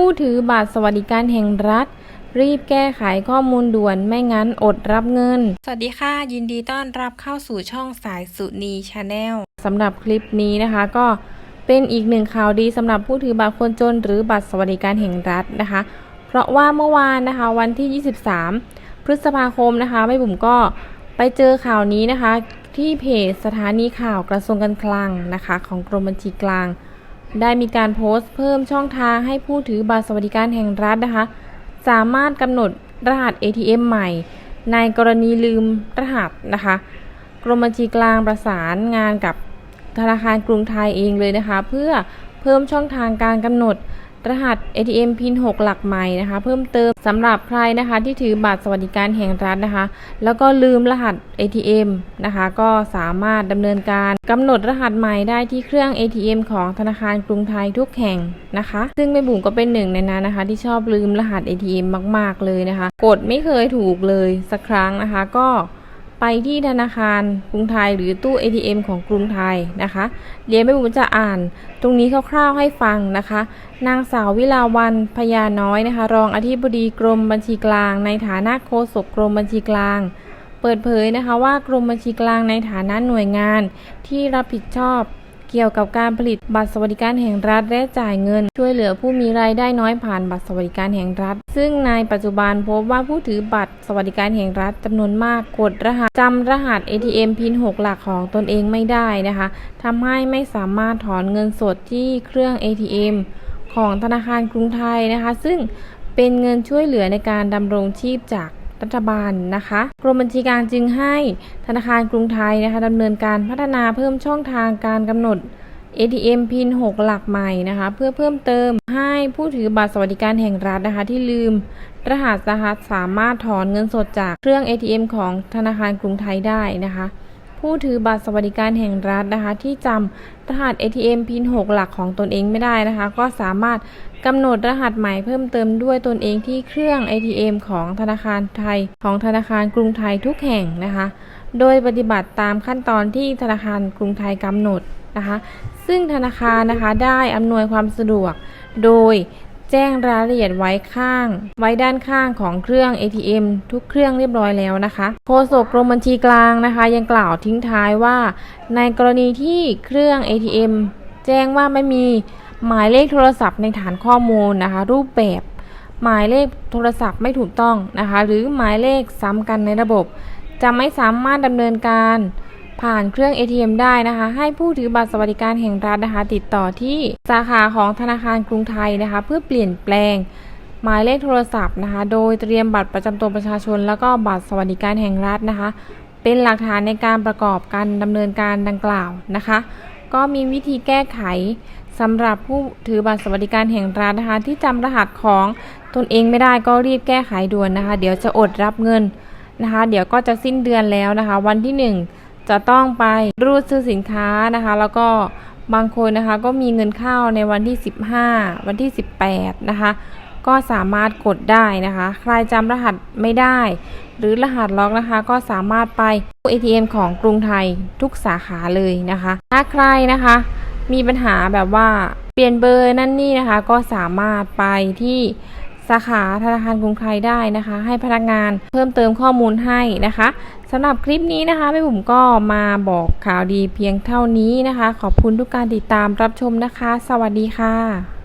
ผู้ถือบัตรสวัสดิการแห่งรัฐ รีบแก้ไขข้อมูลด่วนไม่งั้นอดรับเงิน สวัสดีค่ะ ยินดีต้อนรับเข้าสู่ช่องสายสุนีชาแนลสำหรับคลิปนี้นะคะก็เป็นอีกหนึ่งข่าวดีสำหรับผู้ถือบัตรคนจน หรือบัตรสวัสดิการแห่งรัฐนะคะ เพราะว่าเมื่อวานนะคะวันที่ 23 พฤษภาคมนะคะแม่บุ๋มก็ไปเจอข่าวนี้นะคะ ที่เพจสถานีข่าวกระทรวงการคลังนะคะ ของกรมบัญชีกลาง ได้มีการโพสต์เพิ่มช่องทางให้ผู้ถือบัตรสวัสดิการแห่งรัฐนะคะ สามารถกำหนดรหัส ATM ใหม่ ในกรณีลืมรหัสนะคะ กรมบัญชีกลางประสานงานกับธนาคารกรุงไทยเองเลยนะคะ เพื่อเพิ่มช่องทางการกำหนด รหัส ATM พิน 6 หลักใหม่นะคะ เพิ่มเติมสำหรับใครนะคะที่ถือบัตรสวัสดิการแห่งรัฐนะคะ แล้วก็ลืมรหัส ATM นะคะ ก็สามารถดำเนินการกำหนดรหัสใหม่ได้ที่เครื่อง ATM ของธนาคารกรุงไทยทุกแห่งนะคะ ซึ่งแม่บุ๋มก็เป็นหนึ่งในนั้นนะคะ ที่ชอบลืมรหัส ATM มาก ๆ เลยนะคะ กดไม่เคยถูกเลยสักครั้งนะคะ ก็ ไปที่ธนาคารกรุงไทยหรือตู้ ATM ของกรุงไทยนะคะเดี๋ยวแม่บุ๋มจะอ่าน ตรงนี้คร่าวๆให้ฟังนะคะ นางสาววิลาวันพญาน้อยนะคะ รองอธิบดีกรมบัญชีกลาง ในฐานะโฆษกกรมบัญชีกลาง เปิดเผยนะคะว่ากรมบัญชีกลางในฐานะหน่วยงานที่รับผิดชอบ เกี่ยวกับการผลิตบัตรสวัสดิการแห่งรัฐและจ่ายเงิน ช่วยเหลือผู้มีรายได้น้อยผ่านบัตรสวัสดิการแห่งรัฐ ซึ่งในปัจจุบันพบว่าผู้ถือบัตรสวัสดิการแห่งรัฐจำนวนมากกดรหัสจำรหัส ATM พิน 6 หลักของตนเองไม่ได้นะคะทำให้ไม่สามารถถอนเงินสดที่เครื่อง ATM ของธนาคารกรุงไทยนะคะ ซึ่งเป็นเงินช่วยเหลือในการดำรงชีพจาก รัฐบาลนะคะกรมบัญชีกลางจึงให้ธนาคารกรุงไทยนะคะดำเนินการพัฒนาเพิ่มช่องทางการกำหนด ATM พิน 6 หลักใหม่นะคะเพื่อเพิ่มเติมให้ผู้ถือบัตรสวัสดิการแห่งรัฐนะคะที่ลืม รหัสสหัสสามารถถอนเงินสดจากเครื่อง ATM ของธนาคารกรุงไทยได้นะคะ ผู้ถือบัตรสวัสดิการแห่งรัฐนะคะ ที่จำรหัส ATM พิน 6 หลักของตนเองไม่ได้นะคะ ก็สามารถกำหนดรหัสใหม่เพิ่มเติมด้วยตนเองที่เครื่อง ATM ของธนาคารไทย ของธนาคารกรุงไทยทุกแห่งนะคะ โดยปฏิบัติตามขั้นตอนที่ธนาคารกรุงไทยกำหนดนะคะ ซึ่งธนาคารนะคะได้อำนวยความสะดวก โดย แจ้งรายละเอียดไว้ข้าง ไว้ด้านข้างของเครื่อง ATM ทุกเครื่องเรียบร้อยแล้วนะคะโฆษกกรมบัญชีกลางนะคะ ยังกล่าวทิ้งท้ายว่า ในกรณีที่เครื่อง ATM แจ้งว่าไม่มีหมายเลขโทรศัพท์ในฐานข้อมูลนะคะ รูปแบบหมายเลขโทรศัพท์ไม่ถูกต้องนะคะ หรือหมายเลขซ้ำกันในระบบ จะไม่สามารถดำเนินการ ผ่านเครื่อง ATM ได้นะคะ ให้ผู้ถือบัตรสวัสดิการแห่งรัฐนะคะ ติดต่อที่สาขาของธนาคารกรุงไทยนะคะ เพื่อเปลี่ยนแปลงหมายเลขโทรศัพท์นะคะ โดยเตรียมบัตรประจำตัวประชาชน แล้วก็บัตรสวัสดิการแห่งรัฐนะคะ เป็นหลักฐานในการประกอบการดำเนินการดังกล่าวนะคะ ก็มีวิธีแก้ไขสำหรับผู้ถือบัตรสวัสดิการแห่งรัฐนะคะ ที่จำรหัสของตนเองไม่ได้ก็รีบแก้ไขด่วนนะคะ เดี๋ยวจะอดรับเงินนะคะ เดี๋ยวก็จะสิ้นเดือนแล้วนะคะ วันที่หนึ่ง จะต้องไปรูดซื้อสินค้านะคะ แล้วก็บางคนนะคะก็มีเงินเข้าในวันที่ 15 วันที่ 18 นะคะ ก็สามารถกดได้นะคะ ใครจำรหัสไม่ได้ หรือรหัสล็อกนะคะ ก็สามารถไปตู้ ATM ของกรุงไทยทุกสาขาเลยนะคะ ถ้าใครนะคะ มีปัญหาแบบว่าเปลี่ยนเบอร์นั่นนี่นะคะ ก็สามารถไปที่ สาขาธนาคารกรุงไทยได้นะคะ ให้พนักงานเพิ่มเติมข้อมูลให้นะคะสำหรับคลิปนี้นะคะแม่บุ๋มก็มาบอกข่าวดีเพียงเท่านี้นะคะ ขอบคุณทุกการติดตามรับชมนะคะ สวัสดีค่ะ